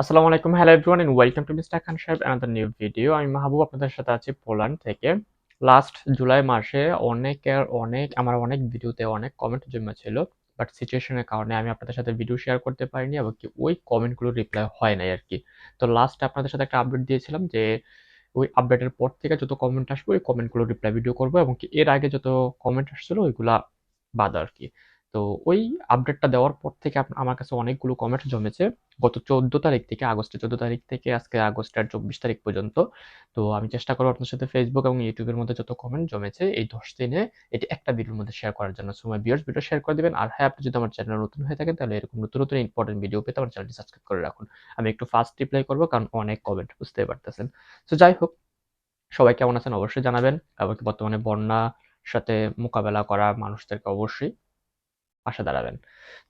আসসালামু আলাইকুম। Hello everyone and welcome to mister Khan সাহেব অ্যানাদার নিউ ভিডিও আমি মাহবুব আপনাদের সাথে আছি পোল্যান্ড থেকে। লাস্ট জুলাই মাসে অনেকের অনেক, আমার অনেক ভিডিওতে অনেক কমেন্ট জমেছিল বাট সিচুয়েশনের কারণে আমি আপনাদের সাথে ভিডিও শেয়ার করতে পারিনি এবং কি ওই কমেন্টগুলো রিপ্লাই হয় নাই আর কি। তো লাস্ট আপনাদের সাথে একটা আপডেট দিয়েছিলাম যে, ওই আপডেটের পর থেকে যত কমেন্ট আসবে, ওই কমেন্টগুলো রিপ্লাই ভিডিও করব এবং কি এর আগে যত কমেন্ট আসছিল, ওইগুলা বাদ আর কি। তো ওই আপডেটটা দেওয়ার পর থেকে আমার কাছে অনেকগুলো কমেন্ট জমেছে। গত চোদ্দ তারিখ থেকে, আগস্টের চোদ্দ তারিখ থেকে, আজকে আগস্টের চব্বিশ তারিখ পর্যন্ত। তো আমি চেষ্টা করব আপনার সাথে ফেসবুক এবং ইউটিউবের মধ্যে যত কমেন্ট জমেছে, এই দশ দিনে এটি একটা ভিডিওর মধ্যে শেয়ার করার জন্য। সময় বিয়ার্স ভিডিও শেয়ার করে দিবেন। আর হ্যাঁ আপনি যদি আমার চ্যানেল নতুন হয়ে থাকেন, তাহলে এরকম নতুন নতুন ইম্পর্টেন্ট ভিডিও পেতে আমার চ্যানেলটি সাবস্ক্রাইব করে রাখুন। আমি একটু ফাস্ট রিপ্লাই করব, কারণ অনেক কমেন্ট বুঝতে পারতেছেন। তো যাই হোক, সবাই কেমন আছেন অবশ্যই জানাবেন। এবং বর্তমানে বন্যা সাথে মোকাবেলা করা মানুষদেরকে অবশ্যই পাশে দাঁড়াবেন।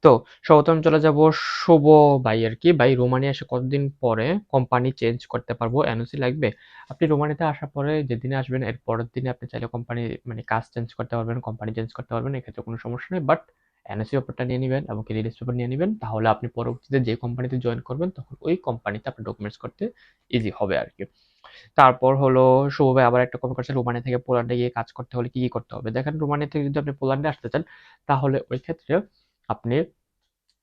তো সর্বপ্রথম চলে যাব শুভ ভাই আর কি। ভাই, রোমানিয়া এসে কতদিন পরে কোম্পানি চেঞ্জ করতে পারব? এনওসি লাগবে? আপনি রোমানিয়াতে আসার পরে যেদিনে আসবেন, এর পরের দিনে আপনি চাইলে কোম্পানি মানে কাজ চেঞ্জ করতে পারবেন কোম্পানি চেঞ্জ করতে পারবেন, এক্ষেত্রে কোনো সমস্যা নেই। বাট এনওসি পেপারটা নিয়ে নেবেন এবং কি রিলিজ পেপার নিয়ে নেবেন, তাহলে আপনি পরবর্তীতে যে কোম্পানিতে জয়েন করবেন, তখন ওই কোম্পানিতে আপনার ডকুমেন্টস করতে ইজি হবে আর কি। তারপর হলো শুভ আবার একটা কমেন্ট করছে রোমানিয়া থেকে পোল্যান্ডে গিয়ে কাজ করতে হলে কি কি করতে হবে? দেখেন রোমানিয়া থেকে যদি আপনি পোল্যান্ডে আসতে চান, তাহলে ওই ক্ষেত্রে আপনি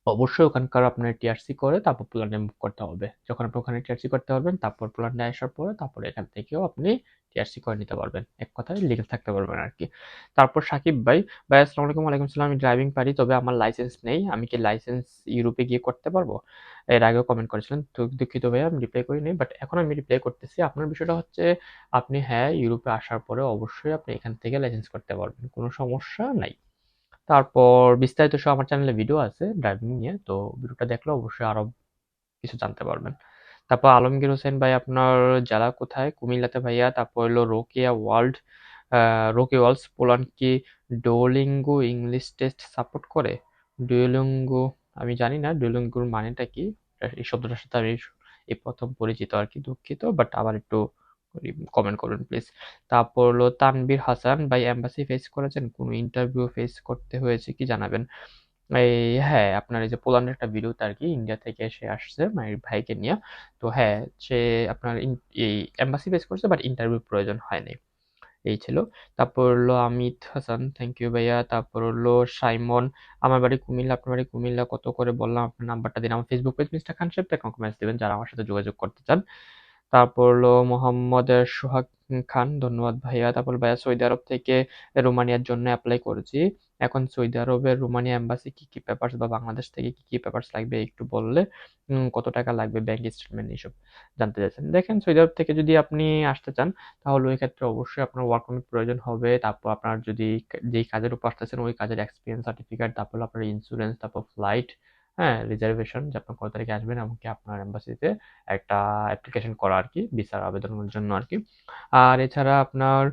অবশ্যই ওখানকার আপনার টিআরসি করে, তারপর পোল্যান্ডে মুভ করতে হবে। যখন আপনি ওখানে টিআরসি করতে পারবেন, তারপর পোল্যান্ডে আসার পরে তারপর এখান থেকেও আপনি টিআরসি করে নিতে পারবেন। এক কথায় লিগেল থাকতে পারবেন আর কি। তারপর সাকিব ভাই ভাই, আসসালামু আলাইকুম, ওয়ালাইকুম সালাম। আমি ড্রাইভিং পারি, তবে আমার লাইসেন্স নেই। আমি কি লাইসেন্স ইউরোপে গিয়ে করতে পারব? এর আগেও কমেন্ট করেছিলেন দুঃখিত ভাই আমি রিপ্লাই করিনি বাট এখন আমি রিপ্লাই করতেছি। আপনার বিষয়টা হচ্ছে, আপনি হ্যাঁ ইউরোপে আসার পরে অবশ্যই আপনি এখান থেকে লাইসেন্স করতে পারবেন। কোনো সমস্যা নাই। তারপর বিস্তারিত সব আমার চ্যানেলে ভিডিও আছে ড্রাইভিং নিয়ে, তো ভিডিওটা দেখলে অবশ্যই আরও কিছু জানতে পারবেন। তারপর আলমগীর হোসেন ভাই, আপনার জেলা কোথায়? কুমিল্লাতে ভাইয়া। তারপর হলো রোকিয়া ওয়ার্ল্ড রোকি ওয়ার্লস পোল্যান্ড কি ডুওলিঙ্গো ইংলিশ টেস্ট সাপোর্ট করে? ডুওলিঙ্গো আমি জানি না ডুওলিঙ্গোর মানেটা কি? এই শব্দটার সাথে আমি এই প্রথম পরিচিত আর কি, দুঃখিত বাট আবার একটু কমেন্ট করুন প্লিজ তারপর হলো তানবীর হাসান ভাই এম্বাসি ফেস করেছেন? কোনো ইন্টারভিউ ফেস করতে হয়েছে কি জানাবেন? এই হ্যাঁ আপনার এই যে পোল্যান্ডের একটা ভিডিওতে আর কি ইন্ডিয়া থেকে সে আসছে মানে ভাইকে নিয়ে। তো হ্যাঁ সে আপনার এই এম্বাসি ফেস করছে বাট ইন্টারভিউ প্রয়োজন হয়নি। এই ছিল। তারপর হলো আমিত হাসান থ্যাংক ইউ ভাইয়া। তারপর হলো সাইমন, আমার বাড়ি কুমিল্লা, আপনার বাড়ি কুমিল্লা, কত করে বললাম, আপনার নাম্বারটা দিন। আমার ফেসবুক পেজ মিস্টার খান সাহেব একটা কমেন্টস দেবেন, যারা আমার সাথে যোগাযোগ করতে চান। তারপর হলো মোহাম্মদ সোহাগ খান, ধন্যবাদ ভাইয়া। তারপর ভাইয়া সৌদি আরব থেকে রোমানিয়ার জন্য অ্যাপ্লাই করেছি। এখন সৌদি আরবের রোমানিয়া এম্বাসি কি কি পেপারস বা বাংলাদেশ থেকে কি কি পেপারস লাগবে একটু বললে কত টাকা লাগবে ব্যাংক স্টেটমেন্ট এইসব জানতে চাইছেন। দেখেন সৌদি আরব থেকে যদি আপনি আসতে চান, তাহলে ওই ক্ষেত্রে অবশ্যই আপনার ওয়ার্ক পারমিট প্রয়োজন হবে। তারপর আপনার যদি যেই কাজের উপর আসতেছেন, ওই কাজের এক্সপিরিয়েন্স সার্টিফিকেট তারপর আপনার ইন্স্যুরেন্স তারপর ফ্লাইট হ্যাঁ রিজার্ভেশন যে আপনার কত তারিখে আসবেন এমনকি আপনার এম্বাসিতে একটা অ্যাপ্লিকেশন করা আর কি ভিসার আবেদনের জন্য আর কি। আর এছাড়া আপনার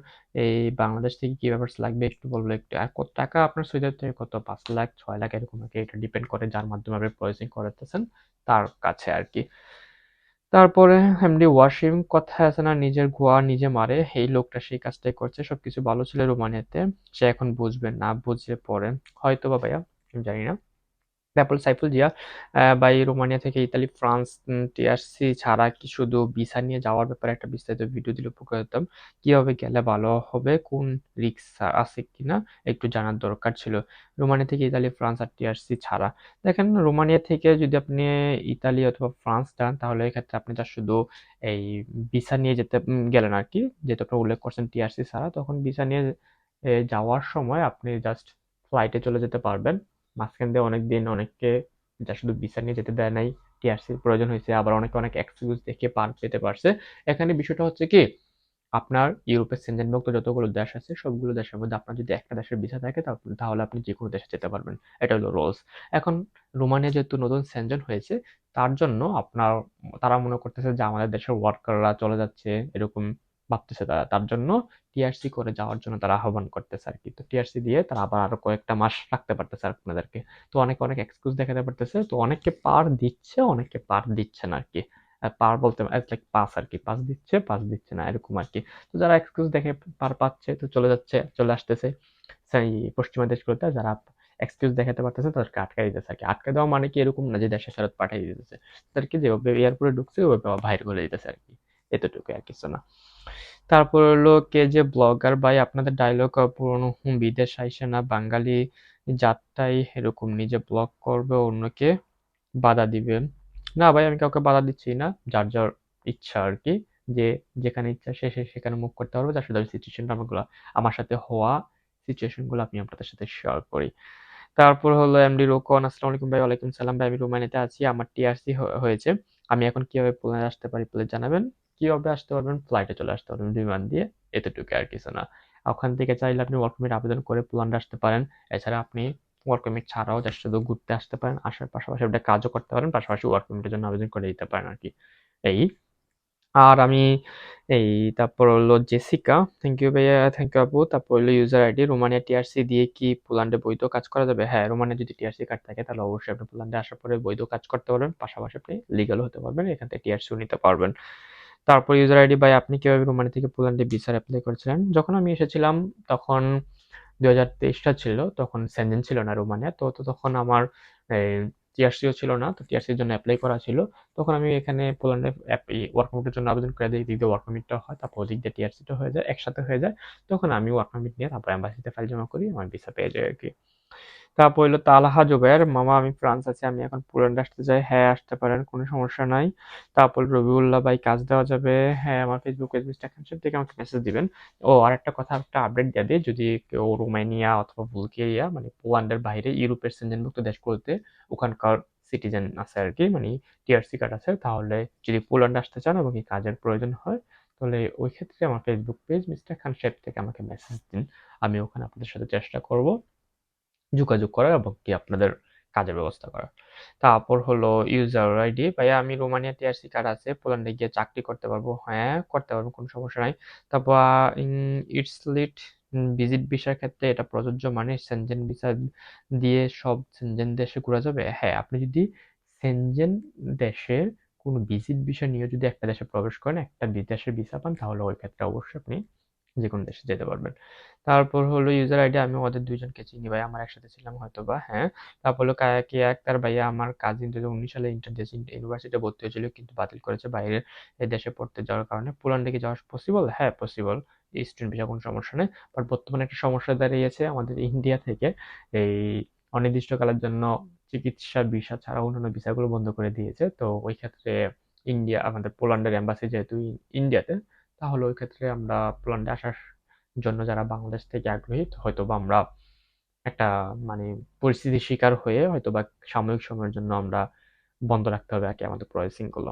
এই বাংলাদেশ থেকে কি ব্যাপার লাগবে একটু বলব একটু কত টাকা আপনার আরব থেকে কত, পাঁচ লাখ, ছয় লাখ এরকম আর কি, এটা ডিপেন্ড করে যার মাধ্যমে আপনি প্রসেসিং করাতেছেন তার কাছে আর কি। তারপরে এমডি ওয়াসিম, কথায় আছে না, নিজের গোয়া নিজে মারে, এই লোকটা সেই কাজটাই করছে, সবকিছু ভালো ছিল রোমানিয়াতে, সে এখন বুঝবে, না বুঝে পড়ে। হয়তো বা ভাইয়া জানি না। তারপর সাইফুল জিয়া আহ, বা এই রোমানিয়া থেকে ইতালি ফ্রান্স টিআরসি ছাড়া কি শুধু ভিসা নিয়ে যাওয়ার ব্যাপারে একটা বিস্তারিত ভিডিও দিলে উপকার হতাম কীভাবে গেলে ভালো হবে? কোন রিক্স আছে কিনা? একটু জানার দরকার ছিল। রোমানিয়া থেকে ইতালি ফ্রান্স আর টিআরসি ছাড়া। দেখেন রোমানিয়া থেকে যদি আপনি ইতালি অথবা ফ্রান্স যান তাহলে এক্ষেত্রে আপনি যা শুধু এই ভিসা নিয়ে যেতে গেলেন আর কি যেহেতু আপনি উল্লেখ করছেন টিআরসি ছাড়া তখন ভিসা নিয়ে যাওয়ার সময় আপনি জাস্ট ফ্লাইটে চলে যেতে পারবেন। মাঝখান দিয়ে অনেক দিন অনেককে যা শুধু ভিসা নিয়ে যেতে দেয় নাই টিআরসির প্রয়োজন হয়েছে, আবার অনেকে অনেক এক্সকিউজ দেখে পার পেতে পারছে। এখানে বিষয়টা হচ্ছে কি, আপনার ইউরোপের সেনজেনভুক্ত যতগুলো দেশ আছে, সবগুলো দেশের মধ্যে আপনার যদি একটা দেশের ভিসা থাকে, তাহলে আপনি যে কোনো দেশে যেতে পারবেন। এটা হলো রোলস এখন রোমানিয়া যেহেতু নতুন সেনজেন হয়েছে, তার জন্য আপনার, তারা মনে করতেছে যে আমাদের দেশের ওয়ার্কাররা চলে যাচ্ছে, এরকম ভাবতেছে তারা। তার জন্য টিআরসি করে যাওয়ার জন্য তারা আহ্বান করতেছে আর কি। তো টিআরসি দিয়ে তারা আবার আরও কয়েকটা মাস রাখতে পারতেছে আপনাদেরকে তো অনেক অনেক এক্সকিউজ দেখাতে পারতেছে। তো অনেককে পার দিচ্ছে, অনেককে পার দিচ্ছে না আর কি। পার বলতে লাইক পাস আর কি। পাস দিচ্ছে পাস দিচ্ছে না, এরকম আর কি। তো যারা এক্সকিউজ দেখে পার পাচ্ছে, তো চলে যাচ্ছে, চলে আসতেছে সেই পশ্চিমা দেশগুলোতে। যারা এক্সকিউজ দেখাতে পারতেছে, তাদেরকে আটকাই দিতেছে আর কি। আটকা দেওয়া মানে কি এরকম না যে দেশে ফেরত পাঠিয়ে দিতেছে। তাদেরকে যেভাবে এয়ারপোর্টে ঢুকছে ওইভাবে বাইরে করে দিতেছে আর কি। এতটুকু আর কিছু না। তারপর হলো কে যে ব্লগার ভাই, আপনাদের ডায়লগ পুরনো বিদেশ আইসে না, বাঙালি জাতটাই এরকম, নিজে ব্লগ করবে, অন্যকে বাধা দিবে। না ভাই, আমি কাউকে বাধা দিচ্ছি না, যার যার ইচ্ছা আর কি, যে যেখানে ইচ্ছা সে সেখানে মুভ করতে পারবে, যার সাথে সিচুয়েশনটা আমাগুলো, আমার সাথে হওয়া সিচুয়েশনগুলো আমি আপনাদের সাথে শেয়ার করি। তারপর হলো এমডি রোকন, আসসালামু আলাইকুম ভাই, ওয়ালাইকুম সালাম ভাই, আমি রোমানিতে আছি, আমার টিআরসি হয়েছে। আমি এখন কীভাবে পোল্যান্ড আসতে পারি প্লিজ জানাবেন। কীভাবে আসতে পারবেন? ফ্লাইটে চলে আসতে পারবেন বিমান দিয়ে। এতটুকু আর কিছু না। ওখান থেকে চাইলে আপনি ওয়ার্ক পারমিট আবেদন করে পোল্যান্ড আসতে পারেন। এছাড়া আপনি ওয়ার্ক পারমিট ছাড়াও জাস্ট শুধু ঘুরতে আসতে পারেন। আসার পাশাপাশি আপনি কাজও করতে পারেন। পাশাপাশি ওয়ার্ক পারমিটের জন্য আবেদন করে দিতে পারেন আর কি। এই। আর আমি এই, তারপর হলো জেসিকা। থ্যাংক ইউ ভাইয়া থ্যাংক ইউ আপু। তারপর হলো ইউজার আইডি রোমানিয়া টিআরসি দিয়ে কি পোল্যান্ডে বৈধ কাজ করা যাবে? হ্যাঁ রোমানিয়া যদি টিআরসি কার্ড থাকে তাহলে অবশ্যই আপনি পোল্যান্ডে আসার পরে বৈধ কাজ করতে পারবেন। পাশাপাশি আপনি লিগাল হতে পারবেন। এখান থেকে টিআরসিও নিতে পারবেন। তারপর ইউজার আইডি ভাই আপনি কীভাবে রোমানিয়া থেকে পোল্যান্ডে ভিসার অ্যাপ্লাই করেছিলেন? যখন আমি এসেছিলাম, তখন দু হাজার তেইশটা ছিল, তখন সেনজেন ছিল না রোমানিয়া তো তো তখন আমার টিআরসিও ছিল না, তো টিআরসির জন্য অ্যাপ্লাই করা ছিল। তখন আমি এখানে পোল্যান্ডে ওয়ার্ক পারমিটের জন্য আবেদন করে দিই দিক ওয়ার্ক পারমিটটা হয়, তারপর ওদিক দিয়ে টিআরসিটা হয়ে যায়, একসাথে হয়ে যায়। তখন আমি ওয়ার্ক পারমিট নিয়ে তারপর অ্যাম্বাসিতে ফাইল জমা করি, আমার ভিসা পেয়ে যায় আর কি। তারপর হলো তালহা জুবের মামা, আমি ফ্রান্স আছি, আমি এখন পোল্যান্ড আসতে চাই। হ্যাঁ আসতে পারেন, কোনো সমস্যা নাই। তারপর রবিউল্লাহ ভাই, কাজ দেওয়া যাবে। হ্যাঁ আমার ফেসবুক পেজ মিস্টার খানসেপ থেকে আমাকে মেসেজ দিবেন। ও আর একটা কথা, একটা আপডেট দিয়ে দিই। যদি কেউ রোমানিয়া অথবা বুলগেরিয়া মানে পোল্যান্ডের বাইরে, ইউরোপের সেনজেনভুক্ত দেশগুলোতে ওখানকার সিটিজেন আছে আর কি মানে টিআরসি কার্ড আছে, তাহলে যদি পোল্যান্ড আসতে চান এবং কি কাজের প্রয়োজন হয়, তাহলে ওই ক্ষেত্রে আমার ফেসবুক পেজ মিস্টার খান শেপ থেকে আমাকে মেসেজ দিন। আমি ওখানে আপনাদের সাথে চেষ্টা করব। যোগাযোগ করা এবং কি আপনাদের কাজের ব্যবস্থা করা তারপর হলো ইউজার আইডি ভাইয়া আমি রোমানিয়া টিআরসি কার্ড আছে, পোল্যান্ডে গিয়ে চাকরি করতে পারব। হ্যাঁ করতে পারব, কোনো সমস্যা নাই। তারপর ইটস লিট ভিজিট ভিসার ক্ষেত্রে এটা প্রযোজ্য মানে সেনজেন ভিসা দিয়ে সব সেনজেন দেশে ঘোরা যাবে। হ্যাঁ আপনি যদি সেনজেন দেশের কোনো ভিজিট ভিসা নিয়ে যদি একটা দেশে প্রবেশ করেন, একটা বিদেশের ভিসা পান, তাহলে ওই ক্ষেত্রে অবশ্যই আপনি যে কোনো দেশে যেতে পারবেন। তারপর হলো ইউজার আইডি আমি ওদের দুইজনকে চিনি, ভাই। আমার একসাথে ছিলাম হয়তো বা হ্যাঁ। তারপর হলো কায়াকি আক্তার ভাইয়া আমার কাজিন দু উনিশ সালে ইন্টারদেশ ইউনিভার্সিটিতে ভর্তি হয়েছিল, কিন্তু বাতিল করেছে বাইরের এই দেশে পড়তে যাওয়ার কারণে। পোল্যান্ডে কি যাওয়া পসিবল হ্যাঁ পসিবল স্টুডেন্ট ভিসা কোনো সমস্যা নেই। বাট বর্তমানে একটা সমস্যা দাঁড়িয়েছে আমাদের ইন্ডিয়া থেকে। এই অনির্দিষ্টকালের জন্য চিকিৎসা ভিসা ছাড়া অন্যান্য ভিসাগুলো বন্ধ করে দিয়েছে। তো ওই ক্ষেত্রে ইন্ডিয়া আমাদের পোল্যান্ডের এম্বাসি যেহেতু ইন্ডিয়াতে তাহলে ওই ক্ষেত্রে আমরা পোল্যান্ডে আসার জন্য যারা বাংলাদেশ থেকে আগ্রহী হয়তো বা আমরা একটা মানে পরিস্থিতির শিকার হয়ে হয়তো বা সাময়িক সময়ের জন্য আমরা বন্ধ রাখতে হবে আর কি আমাদের প্রসেসিংগুলো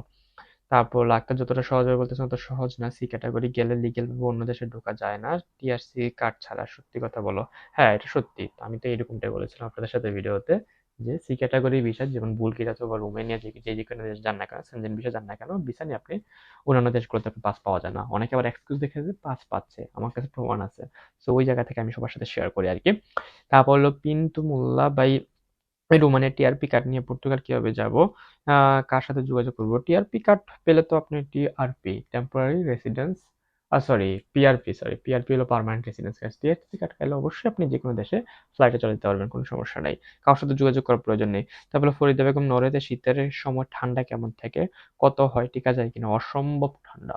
তারপর লাখটা যতটা সহজ হবে বলতেছে তত সহজ না। সি ক্যাটাগরি গেলে লিগেল ভাবে অন্য দেশে ঢোকা যায় না। টিআরসি কার্ড ছাড়া সত্যি কথা বলো। হ্যাঁ এটা সত্যি। আমি তো এরকমটাই বলেছিলাম আপনাদের সাথে ভিডিওতে যে সি ক্যাটাগরি ভিসা যেমন বুলগেরিয়া অথবা রোমানিয়া যে যে কোনো দেশ যান না কেন সেনজেন ভিসা যান না কেন ভিসা নিয়ে আপনি অন্যান্য দেশগুলোতে পাস পাওয়া যায় না। অনেকে আবার এক্সকিউজ দেখে যে পাস পাচ্ছে, আমার কাছে প্রমাণ আছে। সো ওই জায়গা থেকে আমি সবার সাথে শেয়ার করি আর কি তারপর হলো পিন্টু মোল্লা বাই রোমানের টিআরপি কার্ড নিয়ে পর্তুগাল কীভাবে যাব? কার সাথে যোগাযোগ করব? টিআরপি কার্ড পেলে তো আপনি TRP temporary residence sorry PRP sorry PRP হলো permanent residence card TRP card পেলে অবশ্যই আপনি যে কোনো দেশে ফ্লাইটে চলে যেতে পারবেন, কোনো সমস্যা নেই। কারোর সাথে যোগাযোগ করার প্রয়োজন নেই। তারপরে ফরিদা বেগম নরেতে শীতের সময় ঠান্ডা কেমন থাকে? কত হয়, টিকা যায় কিনা? অসম্ভব ঠান্ডা।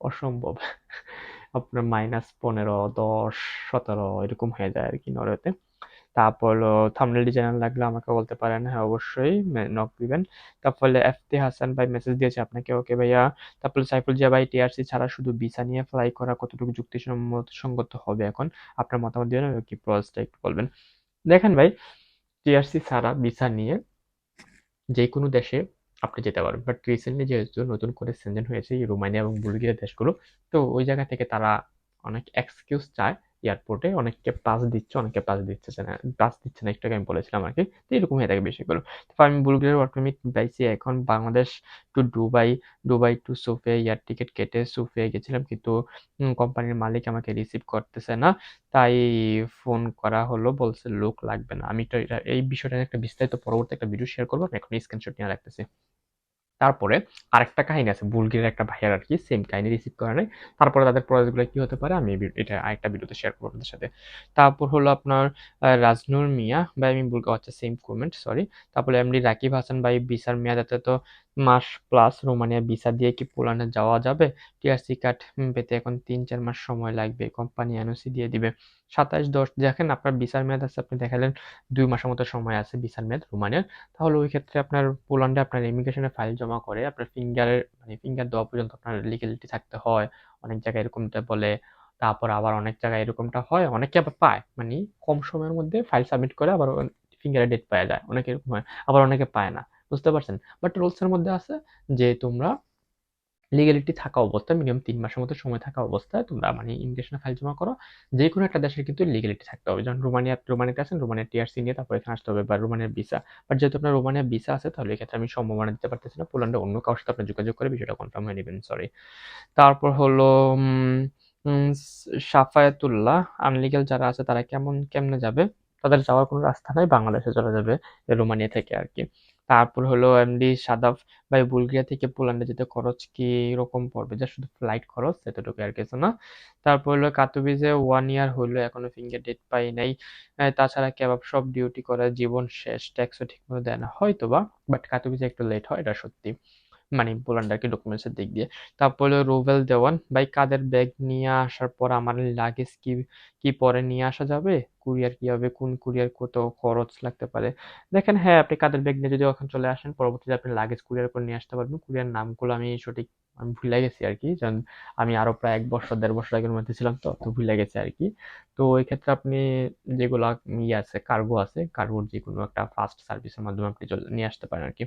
অসম্ভব। আপনার মাইনাস পনেরো, দশ, সতেরো, এরকম হয়ে যায় আর কি নরওয়েতে তারপর থামনেল ডিজাইনার লাগলে আমাকে বলতে পারেন হ্যাঁ অবশ্যই নক দিবেন। তারপরে এফতি হাসান ভাই মেসেজ দিয়েছে আপনাকে ওকে ভাইয়া। তারপরে সাইফুল জিয়া ভাই টিআরসি ছাড়া শুধু ভিসা নিয়ে ফ্লাই করা কতটুকু যুক্তিসম্মত সঙ্গত হবে এখন? আপনার মতামত দিবেন কি প্রসেসটা একটু বলবেন। দেখেন ভাই টিআরসি ছাড়া ভিসা নিয়ে যে কোনো দেশে আপনি যেতে পারবেন বাট রিসেন্টলি যেহেতু নতুন করে সেনজেন হয়েছে রোমানিয়া এবং বুলগেরিয়া দেশগুলো, তো ওই জায়গা থেকে তারা অনেক এক্সকিউজ চায় এয়ারপোর্টে অনেককে পাস দিচ্ছে, অনেকে পাস দিচ্ছে না পাস দিচ্ছে না একটু আমি বলেছিলাম আর কি, তো এরকম হয়ে থাকে বিষয়গুলো তারপর আমি বুলগেরিয়ার ওয়ার্ক পারমিট পাইছি, এখন Bangladesh to Dubai Dubai to Sofia air ticket কেটে সোফে গেছিলাম, কিন্তু কোম্পানির মালিক আমাকে রিসিভ করতেছে না, তাই ফোন করা হলো, বলছে লোক লাগবে না। আমি তো এই বিষয়টা একটা বিস্তারিত পরবর্তী একটা ভিডিও শেয়ার করব, আমি এখন স্ক্রিনশট নিয়ে রাখতেছি। তারপরে আরেকটা কাহিনী আছে, বুলগেরিয়ার একটা ভাইয়ার আর কি সেম কাহিনী রিসিভ করা নেই। তারপরে তাদের প্রয়াসগুলো কি হতে পারে? আমি এটা আরেকটা ভিডিওতে শেয়ার করব আপনাদের সাথে। তারপর হলো আপনার রাজনুর মিয়া, বা আমি বুলগা হচ্ছে সেম কমেন্ট সরি তারপরে এমডি রাকিব হাসান ভাই বিসার যাতে তো মাস প্লাস রোমানিয়া ভিসা দিয়ে কি পোল্যান্ডে যাওয়া যাবে? টিআরসি কার্ড পেতে এখন তিন, চার মাস সময় লাগবে কোম্পানি এনওসি দিয়ে দিবে। সাতাশ, দশ, দেখেন আপনার ভিসার মেয়াদ আছে, আপনি দেখালেন দুই মাসের মতো সময় আছে ভিসার মেয়াদ রোমানিয়ার। তাহলে ওই ক্ষেত্রে আপনার পোল্যান্ডে আপনার ইমিগ্রেশনের ফাইল জমা করে আপনার ফিঙ্গারের মানে ফিঙ্গার দেওয়া পর্যন্ত আপনার লিগেলিটি থাকতে হয়। অনেক জায়গায় এরকমটা বলে, তারপর আবার অনেক জায়গায় এরকমটা হয়, অনেকে আবার পায়। মানে কম সময়ের মধ্যে ফাইল সাবমিট করে আবার ফিঙ্গারের ডেট পাওয়া যায়। অনেকে এরকম হয়, আবার অনেকে পায় না। বুঝতে পারছেন? বাট রুলসের মধ্যে আছে যে তোমরা লিগ্যালিটি থাকা অবস্থায় মিনিমাম তিন মাসের মতো সময় থাকা অবস্থায় তোমরা মানে ইমিগ্রেশনে ফাইল জমা করো। যে কোনো একটা দেশের কিন্তু লিগ্যালিটি থাকতে হবে। যেমন রোমানিয়া, রোমানিয়াতে আছেন রোমানিয়া টিআরসি নিয়ে তারপর এখানে আসতে হবে বা রোমানিয়ার ভিসা বাট যেহেতু আপনার রোমানিয়া ভিসা আছে, তাহলে এক্ষেত্রে আমি সম্ভাবনা দিতে পারতেছি না। পোল্যান্ডে অন্য কারোর সাথে আপনি যোগাযোগ করে বিষয়টা কনফার্ম হয়ে নেবেন সরি তারপর হলো সাফায়াতুল্লাহ আনলিগাল যারা আছে তারা কেমন, কেমনে যাবে? তাদের যাওয়ার কোনো রাস্তা নাই, বাংলাদেশে চলে যাবে, রোমানিয়া থেকে আর কি। তারপর হলো এমনি সাদাফ ভাই বুলগেরিয়া থেকে পোল্যান্ডে যেতে খরচ কি রকম পড়বে? যা শুধু ফ্লাইট খরচ এতটুকু আর কিছু না। তারপর হলো কাতুবিজে ওয়ান ইয়ার হলো, এখনও ফিঙ্গার ডেট পাই নাই। তাছাড়া কেবাব সব ডিউটি করে জীবন শেষ ট্যাক্সও ঠিকমতো দেয় না হয়তো বা বাট কাতুবিজে একটু লেট হয়, এটা সত্যি। মানে পোল্যান্ড আর কি ডকুমেন্টসের দিক দিয়ে। তারপর রোভেল দেওয়ান, ভাই কাদের ব্যাগ নিয়ে আসার পর আমার লাগেজ কি কি পরে নিয়ে আসা যাবে? কুরিয়ার কি হবে কোন কুরিয়ার কত খরচ লাগতে পারে? দেখেন হ্যাঁ আপনি কাদের ব্যাগ নিয়ে যদি ওখানে চলে আসেন, পরবর্তীতে আপনি লাগেজ কুরিয়ার করে নিয়ে আসতে পারবেন। কুরিয়ার নামগুলো আমি সঠিক, আমি ভুলে গেছি আর কি যেমন আমি আরও প্রায় এক বছর, দেড় বছর আগের মধ্যে ছিলাম তো তো ভুলে গেছি আর কি তো ওই ক্ষেত্রে আপনি যেগুলো ইয়ে আছে কার্গো আছে কার্গোর যে কোনো একটা ফাস্ট সার্ভিসের মাধ্যমে আপনি নিয়ে আসতে পারেন আর কি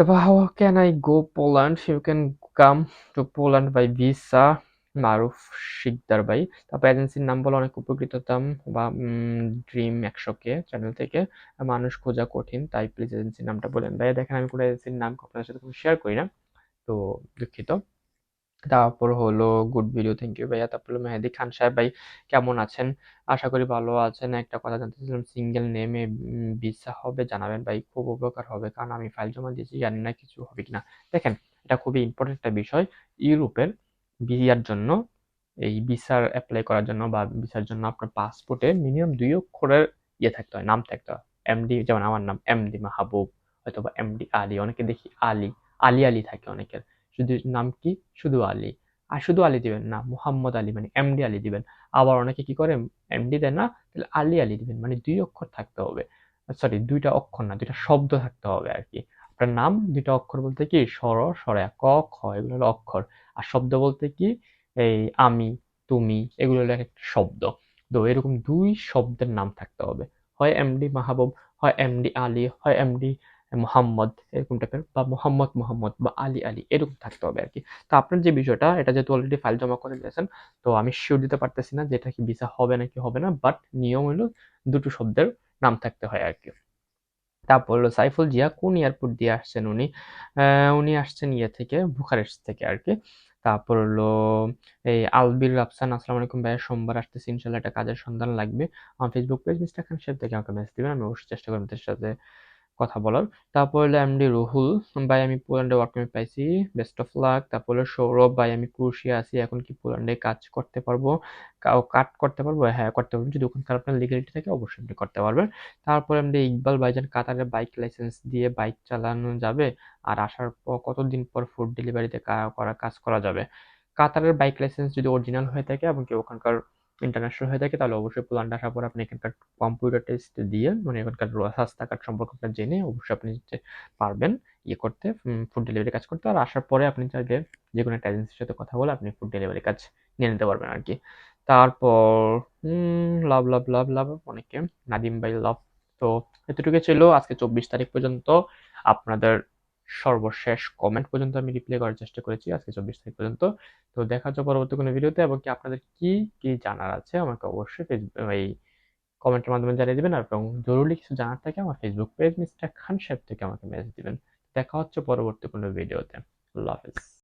তারপর how can I go Poland? You can come to Poland by visa. মারুফ শিকদার ভাই তারপর এজেন্সির নাম বলে অনেক উপকৃত হতাম বা ড্রিম একশোকে চ্যানেল থেকে মানুষ খোঁজা কঠিন, তাই প্লিজ এজেন্সির নামটা বলেন ভাইয়া, দেখেন আমি কোনো এজেন্সির নাম আপনার সাথে শেয়ার করি না তো দুঃখিত তারপর হলো, গুড ভিডিও থ্যাংক ইউ ভাইয়া। তারপর হলো, মেহেদি খান সাহেব, ভাই, কেমন আছেন? আশা করি ভালো আছেন। একটা কথা জানতে চাইছিলাম সিঙ্গেল নেমে ভিসা হবে? জানাবেন, ভাই, খুব উপকার হবে, কারণ আমি ফাইল জমা দিয়েছি, জানি না কিছু হবে কিনা। দেখেন, এটা খুবই ইম্পর্টেন্ট একটা বিষয়। ইউরোপের বিয়ার জন্য, এই ভিসার অ্যাপ্লাই করার জন্য বা ভিসার জন্য আপনার পাসপোর্টে মিনিমাম দুই অক্ষরের ইয়ে থাকতে হয়, নাম থাকতে হয়। এমডি যেমন আমার নাম এমডি মাহবুব হয়তো বা এমডি আলী, অনেকে দেখি আলী আলী আলী থাকে অনেকের। শুধু নাম কি? শুধু আলী। আর শুধু আলী দিবেন না, মুহাম্মদ আলী মানে এমডি আলী দিবেন। আবার অনেকে কি করে এমডি দেন না, তাহলে আলী আলী দিবেন। মানে দুই অক্ষর থাকতে হবে। সরি দুইটা অক্ষর না, দুইটা শব্দ থাকতে হবে আর কি। আপনার নাম, দুইটা অক্ষর বলতে কি? স্বর, স্বরে ক, খ, এগুলো হলো অক্ষর। আর শব্দ বলতে কি? এই আমি, তুমি, এগুলো হলো একটা শব্দ। তো এরকম দুই শব্দের নাম থাকতে হবে। হয় এমডি মাহবুব, হয় এমডি আলী, হয় এমডি মোহাম্মদ এরকম টাইপের বা মোহাম্মদ মোহাম্মদ বা আলী আলী এরকম থাকতে হবে আর কি তো আপনার যে বিষয়টা, এটা যেহেতু অলরেডি ফাইল জমা করে দিয়েছেন, তো আমি শিওর দিতে পারতেছি না যে এটা কি ভিসা হবে নাকি হবে না বাট নিয়ম হলো দুটো শব্দের নাম থাকতে হয় আর কি তারপর হলো সাইফুল জিয়া, কোন এয়ারপোর্ট দিয়ে আসছেন উনি? উনি আসছেন ইয়ে থেকে, বুখারেস্ট থেকে আর কি তারপর হলো এই আলবির রাফসান, আসসালামু আলাইকুম ভাইয়া সোমবার আসতেছি, ইনশাল্লাহ একটা কাজের সন্ধান লাগবে। আমার ফেসবুক পেজ মিস্টার খান সাহেব থেকে আমাকে মেসেজ দিবেন, আমি অবশ্যই চেষ্টা করব সাথে কথা বলার। তারপর হলো এমডি রুহুল, ভাই আমি পোল্যান্ডে ওয়ার্ক পারমিট পাইছি বেস্ট অফ লাক তারপর হলো সৌরভ, ভাই আমি ক্রুশিয়া আছি, এখন কি পোল্যান্ডে কাজ করতে পারব? কাট করতে পারব? হ্যাঁ করতে পারব। যদি ওখানকার আপনার লিগালিটি থাকে, অবশ্যই আপনি করতে পারবেন। তারপর এমডি ইকবাল, ভাইজান কাতারে বাইক লাইসেন্স দিয়ে বাইক চালানো যাবে। আর আসার পর কতদিন পর ফুড ডেলিভারিতে করা কাজ করা যাবে? কাতারের বাইক লাইসেন্স যদি অরিজিনাল হয়ে থাকে এবং কি ওখানকার ইন্টারন্যাশনাল হয়ে থাকে, তাহলে অবশ্যই পোল্যান্ড আসার পর আপনি এখানকার কম্পিউটার টেস্ট দিয়ে মানে এখানকার রাস্তা কার্ড সম্পর্কে আপনার জেনে অবশ্যই আপনি পারবেন ইয়ে করতে ফুড ডেলিভারি কাজ করতে। আর আসার পরে আপনি চাইলে যে কোনো একটা এজেন্সির সাথে কথা বলে আপনি ফুড ডেলিভারি কাজ নিয়ে নিতে পারবেন আর কি তারপর লাভ লাভ লাভ লাভ অনেকে, নাদিম বাই লাভ তো এতটুকু ছিল। আজকে চব্বিশ তারিখ পর্যন্ত আপনাদের সর্বশেষ কমেন্ট পর্যন্ত আমি রিপ্লাই করার চেষ্টা করেছি আজকে চব্বিশ তারিখ পর্যন্ত। তো দেখা হচ্ছে পরবর্তী কোনো ভিডিওতে এবং কি আপনাদের কি কি জানার আছে আমাকে অবশ্যই ফেসবুক এই কমেন্টের মাধ্যমে জানিয়ে দেবেন। এবং জরুরি কিছু জানার থাকে আমার ফেসবুক পেজ মিস্টার খান সাহেব থেকে আমাকে মেসেজ দেবেন। দেখা হচ্ছে পরবর্তী কোনো ভিডিওতে। আল্লাহ হাফেজ।